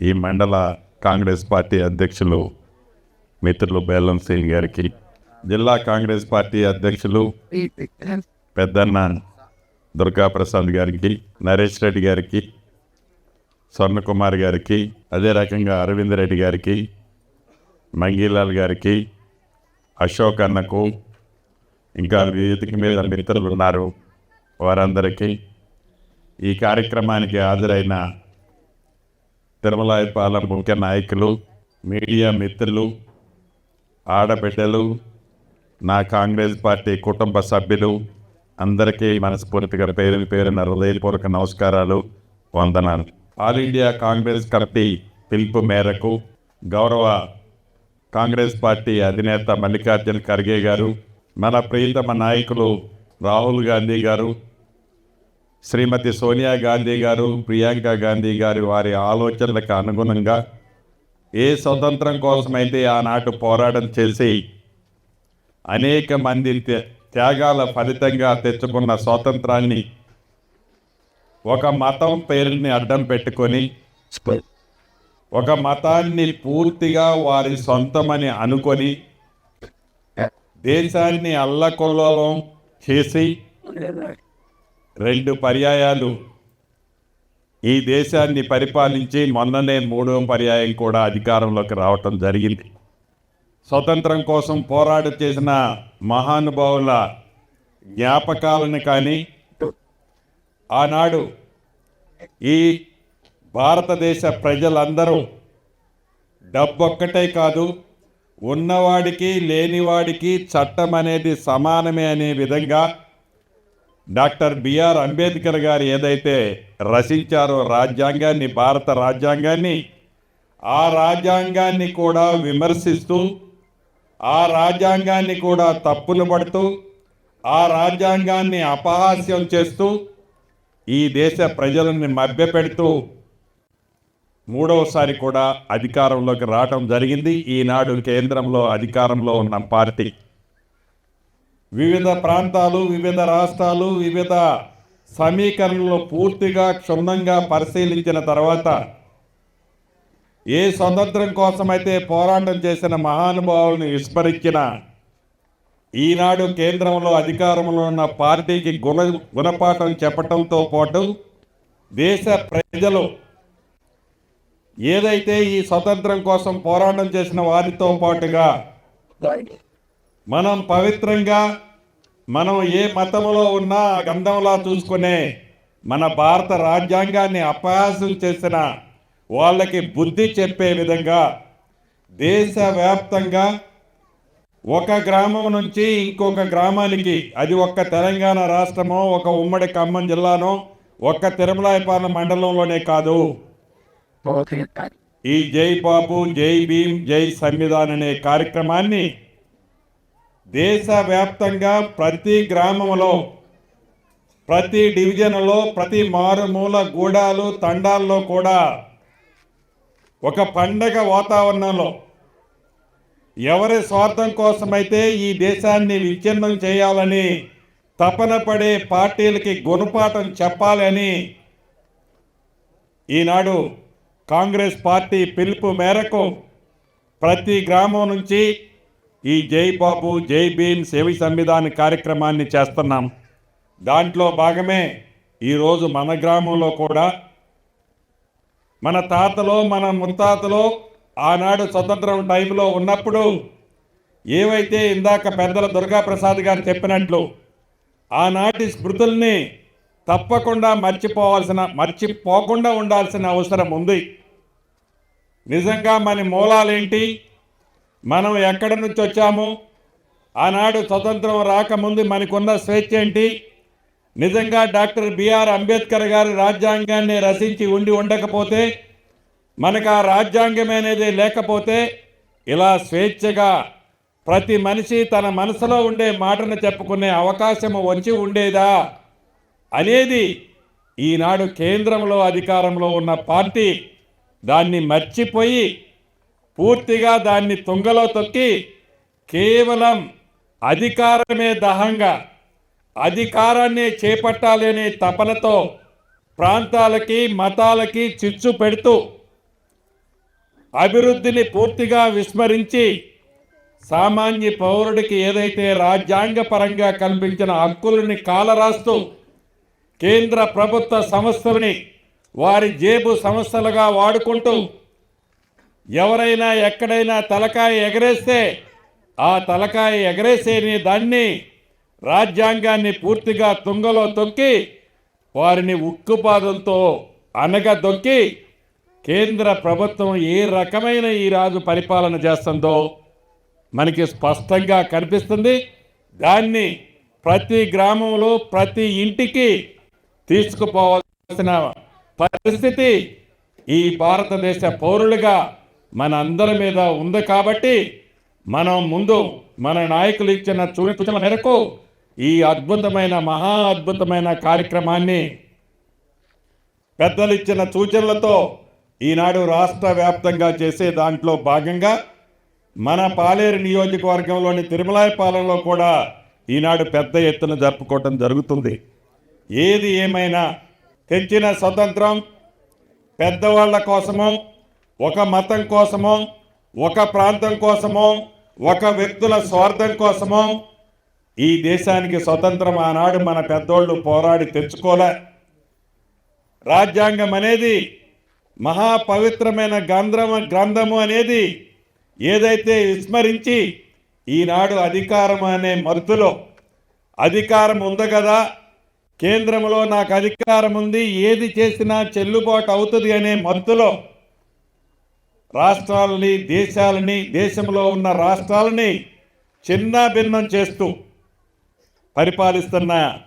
ఈ మండల కాంగ్రెస్ పార్టీ అధ్యక్షులు మిత్రులు బెల్లం సింగ్ గారికి జిల్లా కాంగ్రెస్ పార్టీ అధ్యక్షులు పెద్దన్న దుర్గాప్రసాద్ గారికి నరేష్ రెడ్డి గారికి స్వర్ణకుమార్ గారికి అదే రకంగా అరవింద్ రెడ్డి గారికి మంగీలాల్ గారికి అశోక్ అన్నకు ఇంకా వేదిక మీద మిత్రులు ఉన్నారు వారందరికీ. ఈ కార్యక్రమానికి హాజరైన తిరుమలాయపాలెం ముఖ్య నాయకులు మీడియా మిత్రులు ఆడబిడ్డలు నా కాంగ్రెస్ పార్టీ కుటుంబ సభ్యులు అందరికీ మనస్ఫూర్తిగా పేరు పేరున హృదయపూర్వక నమస్కారాలు వందనాలు. ఆల్ ఇండియా కాంగ్రెస్ కమిటీ పిలుపు మేరకు గౌరవ కాంగ్రెస్ పార్టీ అధినేత మల్లికార్జున ఖర్గే గారు మన ప్రియతమ నాయకులు రాహుల్ గాంధీ గారు శ్రీమతి సోనియా గాంధీ గారు ప్రియాంక గాంధీ గారి వారి ఆలోచనలకు అనుగుణంగా ఏ స్వతంత్రం కోసమైతే ఆనాటి పోరాటం చేసి అనేక మంది త్యాగాల ఫలితంగా తెచ్చుకున్న స్వాతంత్రాన్ని ఒక మతం పేరుని అడ్డం పెట్టుకొని ఒక మతాన్ని పూర్తిగా వారి సొంతమని అనుకొని దేశాన్ని అల్లకొల్లోలం చేసి రెండు పర్యాయాలు. ఈ దేశాన్ని పరిపాలించి మొన్ననే మూడవ పర్యాయం కూడా అధికారంలోకి రావటం జరిగింది. స్వతంత్రం కోసం పోరాట చేసిన మహానుభావుల జ్ఞాపకాలను కానీ ఆనాడు ఈ భారతదేశ ప్రజలందరూ డబ్బొక్కటే కాదు ఉన్నవాడికి లేనివాడికి చట్టం అనేది సమానమే అనే విధంగా డాక్టర్ బిఆర్ అంబేద్కర్ గారు ఏదైతే రచించారో రాజ్యాంగాన్ని భారత రాజ్యాంగాన్ని ఆ రాజ్యాంగాన్ని కూడా విమర్శిస్తూ ఆ రాజ్యాంగాన్ని కూడా తప్పులు పడుతూ ఆ రాజ్యాంగాన్ని అపహాస్యం చేస్తూ ఈ దేశ ప్రజలని మభ్యపెడుతూ మూడవసారి కూడా అధికారంలోకి రావటం జరిగింది. ఈనాడు కేంద్రంలో అధికారంలో ఉన్న పార్టీ వివిధ ప్రాంతాలు వివిధ రాష్ట్రాలు వివిధ సమీకరణలు పూర్తిగా క్షుణ్ణంగా పరిశీలించిన తర్వాత ఏ స్వతంత్రం కోసమైతే పోరాటం చేసిన మహానుభావులను విస్మరించిన ఈనాడు కేంద్రంలో అధికారంలో ఉన్న పార్టీకి గుణ గుణపాఠం చెప్పటంతో పాటు దేశ ప్రజలు ఏదైతే ఈ స్వతంత్రం కోసం పోరాటం చేసిన వారితో పాటుగా మనం పవిత్రంగా మనం ఏ మతంలో ఉన్నా గంధంలా చూసుకునే మన భారత రాజ్యాంగాన్ని అపహాసం చేసిన వాళ్ళకి బుద్ధి చెప్పే విధంగా దేశవ్యాప్తంగా ఒక గ్రామం నుంచి ఇంకొక గ్రామానికి అది ఒక్క తెలంగాణ రాష్ట్రమో ఒక ఉమ్మడి ఖమ్మం జిల్లానో ఒక్క తిరుమలాయపాలెం మండలంలోనే కాదు. ఈ జై బాబు జై భీమ్ జై సంవిధాన్ అనే కార్యక్రమాన్ని దేశవ్యాప్తంగా ప్రతి గ్రామంలో ప్రతి డివిజన్లో ప్రతి మారుమూల గూడాలు తండాల్లో కూడా ఒక పండగ వాతావరణంలో ఎవరి స్వార్థం కోసమైతే ఈ దేశాన్ని విచ్ఛిన్నం చేయాలని తపన పడే పార్టీలకి గుణపాఠం చెప్పాలని ఈనాడు కాంగ్రెస్ పార్టీ పిలుపు మేరకు ప్రతి గ్రామం నుంచి ఈ జై బాబు జై భీమ్ సేవి సంవిధాన కార్యక్రమాన్ని చేస్తున్నాం. దాంట్లో భాగమే ఈరోజు మన గ్రామంలో కూడా మన తాతలో మన ముత్తాతలో ఆనాడు స్వతంత్రం టైంలో ఉన్నప్పుడు ఏవైతే ఇందాక పెద్దల దుర్గాప్రసాద్ గారు చెప్పినట్లు ఆనాటి స్మృతుల్ని తప్పకుండా మర్చిపోవాల్సిన మర్చిపోకుండా ఉండాల్సిన అవసరం ఉంది. నిజంగా మన మూలాలేంటి? మనం ఎక్కడి నుంచి వచ్చాము? ఆనాడు స్వతంత్రం రాకముందు మనకున్న స్వేచ్ఛ ఏంటి? నిజంగా డాక్టర్ బిఆర్ అంబేద్కర్ గారి రాజ్యాంగాన్ని రచించి ఉండి ఉండకపోతే మనకు ఆ రాజ్యాంగం అనేది లేకపోతే ఇలా స్వేచ్ఛగా ప్రతి మనిషి తన మనసులో ఉండే మాటను చెప్పుకునే అవకాశం వచ్చి ఉండేదా? అనేది ఈనాడు కేంద్రంలో అధికారంలో ఉన్న పార్టీ దాన్ని మర్చిపోయి పూర్తిగా దాన్ని తుంగలో తొక్కి కేవలం అధికారమే దహంగా అధికారాన్ని చేపట్టాలనే తపనతో ప్రాంతాలకి మతాలకి చిచ్చు పెడుతూ అభివృద్ధిని పూర్తిగా విస్మరించి సామాన్య పౌరుడికి ఏదైతే రాజ్యాంగపరంగా కల్పించిన హక్కులని కాలరాస్తూ కేంద్ర ప్రభుత్వ సంస్థలని వారి జేబు సంస్థలుగా వాడుకుంటూ ఎవరైనా ఎక్కడైనా తలకాయ ఎగరేస్తే ఆ తలకాయ ఎగరేసేని దాన్ని రాజ్యాంగాన్ని పూర్తిగా తుంగలో తొక్కి వారిని ఉక్కుపాదంతో అనగదొక్కి కేంద్ర ప్రభుత్వం ఏ రకమైన ఈ రాజు పరిపాలన చేస్తుందో మనకి స్పష్టంగా కనిపిస్తుంది. దాన్ని ప్రతి గ్రామంలో ప్రతి ఇంటికి తీసుకుపోవాల్సిన పరిస్థితి ఈ భారతదేశ పౌరులుగా మన అందరి మీద ఉంది కాబట్టి మనం ముందు మన నాయకులు ఇచ్చిన సూచనల మేరకు ఈ అద్భుతమైన మహా అద్భుతమైన కార్యక్రమాన్ని పెద్దలు ఇచ్చిన సూచనలతో ఈనాడు రాష్ట్ర వ్యాప్తంగా చేసే దాంట్లో భాగంగా మన పాలేరు నియోజకవర్గంలోని తిరుమలాయపాలెంలో కూడా ఈనాడు పెద్ద ఎత్తున జరుపుకోవటం జరుగుతుంది. ఏది ఏమైనా తెచ్చిన స్వతంత్రం పెద్దవాళ్ళ కోసమో ఒక మతం కోసమో ఒక ప్రాంతం కోసమో ఒక వ్యక్తుల స్వార్థం కోసమో ఈ దేశానికి స్వతంత్రం ఆనాడు మన పెద్దోళ్ళు పోరాడి తెచ్చుకోలే. రాజ్యాంగం అనేది మహాపవిత్రమైన గంధ్రమ గ్రంథము గ్రంథము అనేది ఏదైతే విస్మరించి ఈనాడు అధికారం అనే మరుతులో అధికారం ఉంది కదా కేంద్రంలో నాకు అధికారం ఉంది ఏది చేసినా చెల్లుబాటు అవుతుంది అనే మరుతులో రాష్ట్రాలని దేశాలని దేశంలో ఉన్న రాష్ట్రాలని చిన్న భిన్నం చేస్తూ పరిపాలిస్తున్న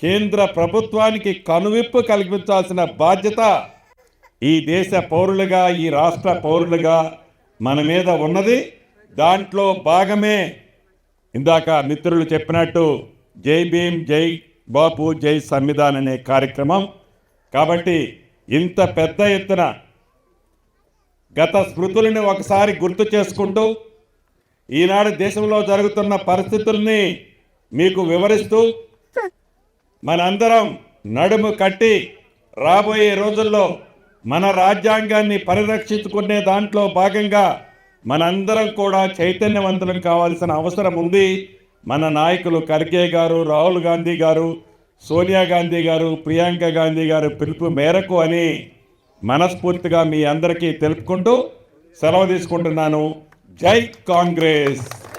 కేంద్ర ప్రభుత్వానికి కనువిప్పు కల్పించాల్సిన బాధ్యత ఈ దేశ పౌరులుగా ఈ రాష్ట్ర పౌరులుగా మన మీద ఉన్నది. దాంట్లో భాగమే ఇందాక మిత్రులు చెప్పినట్టు జై భీమ్ జై బాపు జై సంవిధాన్ అనే కార్యక్రమం. కాబట్టి ఇంత పెద్ద ఎత్తున గత స్మృతులను ఒకసారి గుర్తు చేసుకుంటూ ఈనాడు దేశంలో జరుగుతున్న పరిస్థితుల్ని మీకు వివరిస్తూ మనందరం నడుము కట్టి రాబోయే రోజుల్లో మన రాజ్యాంగాన్ని పరిరక్షించుకునే దాంట్లో భాగంగా మనందరం కూడా చైతన్యవంతులం కావాల్సిన అవసరం ఉంది. మన నాయకులు ఖర్గే గారు రాహుల్ గాంధీ గారు సోనియా గాంధీ గారు ప్రియాంక గాంధీ గారు పిలుపు మేరకు అని మనస్ఫూర్తిగా మీ అందరికీ తెలుపుకుంటూ సెలవు తీసుకుంటున్నాను. జై కాంగ్రెస్!